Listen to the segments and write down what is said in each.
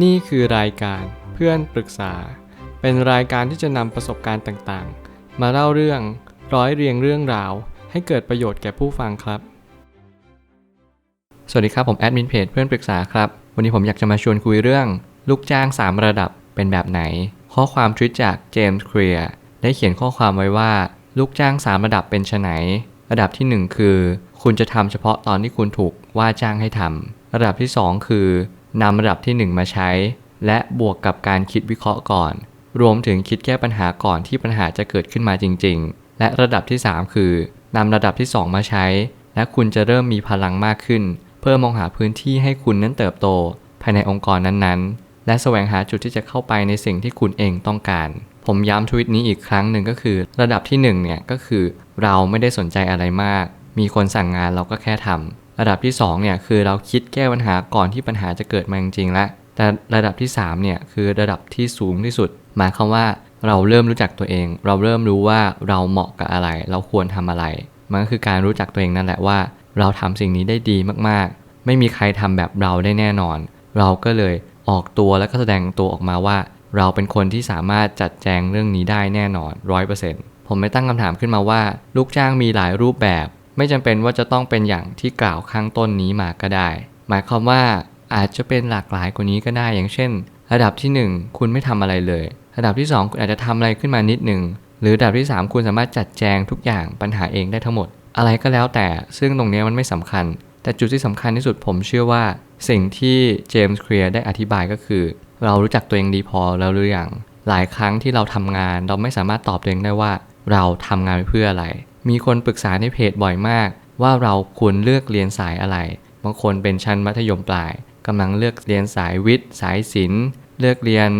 นี่คือรายการเพื่อนปรึกษา เป็นรายการที่จะนำประสบการณ์ต่างๆ มาเล่าเรื่องร้อยเรียงเรื่องราว ให้เกิดประโยชน์แก่ผู้ฟังครับ สวัสดีครับผมแอดมินเพจเพื่อนปรึกษาครับ วันนี้ผมอยากจะมาชวนคุยเรื่อง ลูกจ้าง 3 ระดับเป็นแบบไหน ข้อความทวิตจากเจมส์เคลียร์ได้เขียนข้อความไว้ว่า ลูกจ้าง 3 ระดับเป็นไนระดับที่ 1 คือ คุณจะทำเฉพาะตอนที่คุณถูกว่าจ้างให้ทำระดับที่ 2 คือ นำระดับที่ 1 มาใช้ และบวกกับการคิดวิเคราะห์ก่อน รวมถึงคิดแก้ปัญหาก่อนที่ปัญหาจะเกิดขึ้นมาจริง ๆ และระดับที่ 3 คือนำระดับที่ 2 มาใช้ และคุณจะเริ่มมีพลังมากขึ้น เพื่อมองหาพื้นที่ให้คุณนั้นเติบโต ภายในองค์กรนั้นๆ และแสวงหาจุดที่จะเข้าไปในสิ่งที่คุณเองต้องการ ผมย้ำทวิตนี้อีกครั้งหนึ่งก็คือ ระดับที่1เนี่ยก็คือ เราไม่ได้สนใจอะไรมาก มีคนสั่งงานเราก็แค่ทำ ระดับที่2เนี่ยคือเราคิดแก้ปัญหาก่อนที่ปัญหาจะเกิดมาจริงๆแล้วแต่ระดับที่3เนี่ยคือระดับที่สูงที่สุด หมายความว่าเราเริ่มรู้จักตัวเอง เราเริ่มรู้ว่าเราเหมาะกับอะไร เราควรทำอะไร มันก็คือการรู้จักตัวเองนั่นแหละว่า เราทำสิ่งนี้ได้ดีมากๆ ไม่มีใครทำแบบเราได้แน่นอน เราก็เลยออกตัวแล้วก็แสดงตัวออกมาว่า เราเป็นคนที่สามารถจัดแจงเรื่องนี้ได้แน่นอนร้อยเปอร์เซ็นต์ผมไม่ตั้งคำถามขึ้นมาว่า ลูกจ้างมีหลายรูปแบบ ไม่จำเป็นว่าจะต้องเป็นอย่างที่กล่าวข้างต้นนี้มาก็ได้ หมายความว่าอาจจะเป็นหลากหลายกว่านี้ก็ได้ อย่างเช่น ระดับที่ 1 คุณไม่ทำอะไรเลย ระดับที่ 2 คุณอาจจะทำอะไรขึ้นมานิดหนึ่ง หรือระดับที่ 3 คุณสามารถจัดแจงทุกอย่างปัญหาเองได้ทั้งหมด อะไรก็แล้วแต่ ซึ่งตรงนี้มันไม่สำคัญ แต่จุดที่สำคัญที่สุดผมเชื่อว่า สิ่งที่เจมส์เคลียร์ได้อธิบายก็คือ เรารู้จักตัวเองดีพอแล้วหรือยังหลายครั้งที่เราทำงานเราไม่สามารถตอบตัวเองได้ว่า เราทำงานเพื่ออะไร มีคนปรึกษาในเพจบ่อยมาก ว่าเราควรเลือกเรียนสายอะไร บางคนเป็นชั้นมัธยมปลายกำลังเลือกเรียนสายวิทย์ สายศิลป์ เลือกเรียน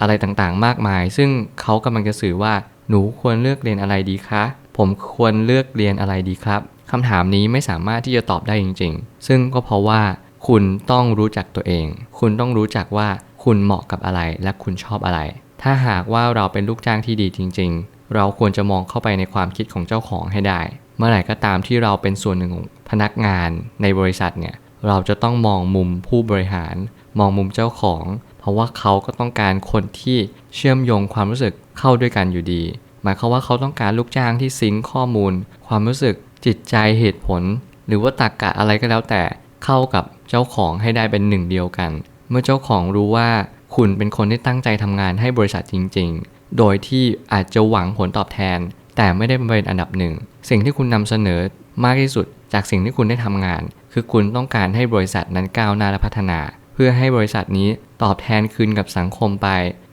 อะไรต่างๆ มากมาย ซึ่งเขากำลังจะสื่อว่าหนูควรเลือกเรียนอะไรดีคะ ผมควรเลือกเรียนอะไรดีครับคำถามนี้ไม่สามารถที่จะตอบได้จริง ๆ ซึ่งก็เพราะว่าคุณต้องรู้จักตัวเอง คุณต้องรู้จักว่าคุณเหมาะกับอะไรและคุณชอบอะไร ถ้าหากว่าเราเป็นลูกจ้างที่ดีจริง ๆ เราควรจะมองเข้าไปในความคิดของเจ้าของให้ได้ เมื่อไหร่ก็ตามที่เราเป็นส่วนหนึ่งของพนักงานในบริษัทเนี่ยเราจะต้องมองมุมผู้บริหาร มองมุมเจ้าของ เพราะว่าเขาก็ต้องการคนที่เชื่อมโยงความรู้สึกเข้าด้วยกันอยู่ดี หมายความว่าเขาต้องการลูกจ้างที่ซิงค์ข้อมูล ความรู้สึกจิตใจเหตุผล หรือว่าตรรกกะอะไรก็แล้วแต่เข้ากับเจ้าของให้ได้เป็นหนึ่งเดียวกัน เมื่อเจ้าของรู้ว่าคุณเป็นคนที่ตั้งใจทำงานให้บริษัทจริงๆ โดยที่อาจจะหวังผลตอบแทน แต่ไม่ได้เป็นอันดับหนึ่ง สิ่งที่คุณนำเสนอมากที่สุดจากสิ่งที่คุณได้ทำงาน คือคุณต้องการให้บริษัทนั้นก้าวหน้าและพัฒนา เพื่อให้บริษัทนี้ตอบแทนคืนกับสังคมไป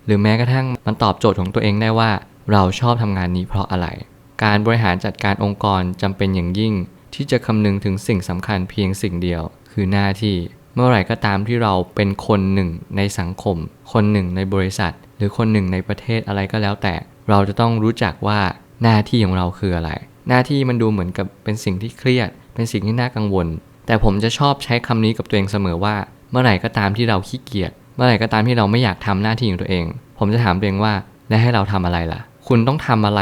หรือแม้กระทั่งมันตอบโจทย์ของตัวเองได้ว่า เราชอบทำงานนี้เพราะอะไร การบริหารจัดการองค์กรจำเป็นอย่างยิ่ง ที่จะคำนึงถึงสิ่งสำคัญเพียงสิ่งเดียว คือหน้าที่ เมื่อไหร่ก็ตามที่เราเป็นคนหนึ่งในสังคม คนหนึ่งในบริษัท หรือคนหนึ่งในประเทศอะไรก็แล้วแต่ เราจะต้องรู้จักว่าหน้าที่ของเราคืออะไร หน้าที่มันดูเหมือนกับเป็นสิ่งที่เครียด เป็นสิ่งที่น่ากังวล แต่ผมจะชอบใช้คำนี้กับตัวเองเสมอว่า เมื่อไหร่ก็ตามที่เราขี้เกียจ เมื่อไหร่ก็ตามที่เราไม่อยากทำหน้าที่ของตัวเอง ผมจะถามตัวเองว่าและให้เราทำอะไรล่ะ คุณต้องทำอะไร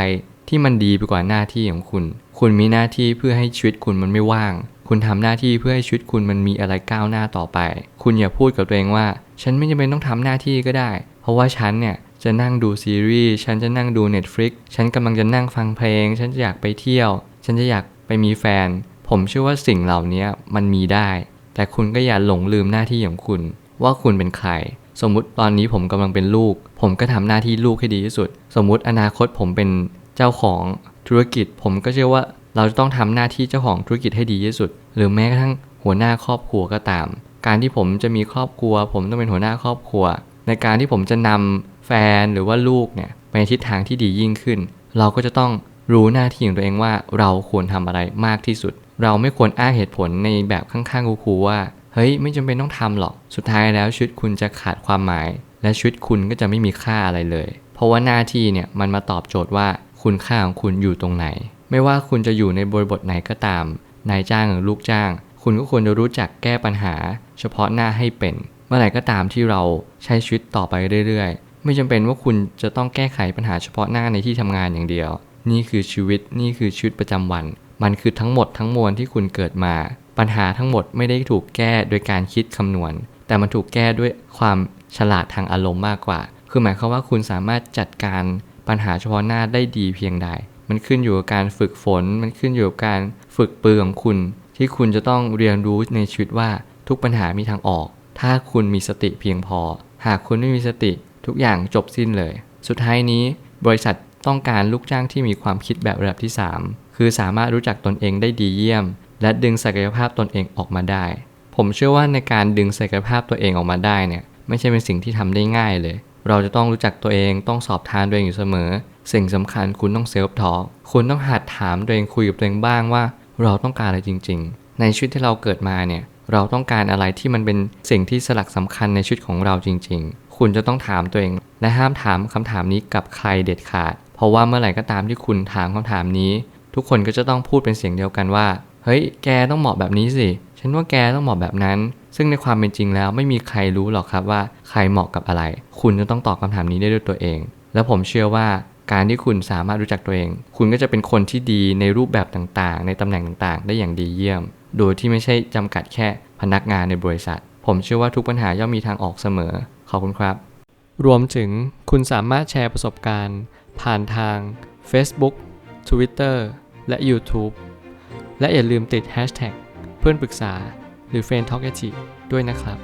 ที่มันดีไปกว่าหน้าที่ของคุณ คุณมีหน้าที่เพื่อให้ชีวิตคุณมันไม่ว่าง คุณทำหน้าที่เพื่อให้ชีวิตคุณมันมีอะไรก้าวหน้าต่อไป คุณอย่าพูดกับตัวเองว่า ฉันไม่จำเป็นต้องทำหน้าที่ก็ได้ เพราะว่าฉันเนี่ยจะนั่งดูซีรีส์ ฉันจะนั่งดู Netflix ฉันกำลังจะนั่งฟังเพลง ฉันจะอยากไปเที่ยว ฉันจะอยากไปมีแฟน ผมเชื่อว่าสิ่งเหล่านี้มันมีได้ แต่คุณก็อย่าหลงลืมหน้าที่ของคุณ ว่าคุณเป็นใคร สมมุติตอนนี้ผมกำลังเป็นลูก ผมก็ทำหน้าที่ลูกให้ดีที่สุด สมมุติอนาคตผมเป็นเจ้าของธุรกิจ ผมก็เชื่อว่าเราจะต้องทำหน้าที่เจ้าของธุรกิจให้ดีที่สุด หรือแม้กระทั่งหัวหน้าครอบครัวก็ตาม การที่ผมจะมีครอบครัว ผมต้องเป็นหัวหน้าครอบครัว ในการที่ผมจะนำแฟนหรือว่าลูกเนี่ยไปในทิศทางที่ดียิ่งขึ้น เราก็จะต้องรู้หน้าที่ของตัวเองว่าเราควรทำอะไรมากที่สุด เราไม่ควรอ้างเหตุผลในแบบข้างๆคูๆว่าเฮ้ยไม่จำเป็นต้องทำหรอก สุดท้ายแล้วชีวิตคุณจะขาดความหมาย และชีวิตคุณก็จะไม่มีค่าอะไรเลย เพราะว่าหน้าที่เนี่ยมันมาตอบโจทย์ว่าคุณค่าของคุณอยู่ตรงไหน ไม่ว่าคุณจะอยู่ในบริบทไหนก็ตาม นายจ้างหรือลูกจ้าง คุณก็ควรจะรู้จักแก้ปัญหา เฉพาะหน้าให้เป็น เมื่อไหร่ก็ตามที่เราใช้ชีวิตต่อไปเรื่อยๆ ไม่จำเป็นว่าคุณจะต้องแก้ไขปัญหาเฉพาะหน้าในที่ทำงานอย่างเดียว นี่คือชีวิตนี่คือชีวิตประจำวัน มันคือทั้งหมดทั้งมวลที่คุณเกิดมา ปัญหาทั้งหมดไม่ได้ถูกแก้โดยการคิดคำนวณ แต่มันถูกแก้ด้วยความฉลาดทางอารมณ์มากกว่า คือหมายความว่าคุณสามารถจัดการปัญหาเฉพาะหน้าได้ดีเพียงใด มันขึ้นอยู่กับการฝึกฝน มันขึ้นอยู่กับการฝึกปือของคุณ ที่คุณจะต้องเรียนรู้ในชีวิตว่าทุกปัญหามีทางออก ถ้าคุณมีสติเพียงพอ หากคุณไม่มีสติทุกอย่างจบสิ้นเลย สุดท้ายนี้ บริษัทต้องการลูกจ้างที่มีความคิดแบบระดับที่ 3 คือสามารถรู้จักตนเองได้ดีเยี่ยม และดึงศักยภาพตนเองออกมาได้ ผมเชื่อว่าในการดึงศักยภาพตัวเองออกมาได้เนี่ยไม่ใช่เป็นสิ่งที่ทำได้ง่ายเลย เราจะต้องรู้จักตัวเองต้องสอบทานตัวเองอยู่เสมอ สิ่งสำคัญคุณต้องเซลฟ์ทอ l k คุณต้องหัดถามตัวเองคุยกับตัวเองบ้างว่า เราต้องการอะไรจริง ๆ ในชีวิตที่เราเกิดมาเนี่ย เราต้องการอะไรที่มันเป็นสิ่งที่สลักสำคัญในชีวิตของเราจริง ๆ คุณจะต้องถามตัวเอง และห้ามถามคำถามนี้กับใครเด็ดขาด เพราะว่าเมื่อไหร่ก็ตามที่คุณถามคำถามนี้ ทุกคนก็จะต้องพูดเป็นเสียงเดียวกันว่า เฮ้ย แกต้องเหมาะแบบนี้สิ ฉันว่าแกต้องเหมาะแบบนั้น ซึ่งในความเป็นจริงแล้วไม่มีใครรู้หรอกครับว่าใครเหมาะกับอะไร คุณจะต้องตอบคำถามนี้ได้ด้วยตัวเอง และผมเชื่อว่าการที่คุณสามารถรู้จักตัวเอง คุณก็จะเป็นคนที่ดีในรูปแบบต่างๆ ในตำแหน่งต่างๆ ได้อย่างดีเยี่ยม โดยที่ไม่ใช่จำกัดแค่พนักงานในบริษัท ผมเชื่อว่าทุกปัญหาย่อมมีทางออกเสมอ ขอบคุณครับ รวมถึงคุณสามารถแชร์ประสบการณ์ ผ่านทาง Facebook Twitter และ YouTube และอย่าลืมติด Hashtag เพื่อนปรึกษาหรือ f r ร e n d Talk ด้วยนะครับ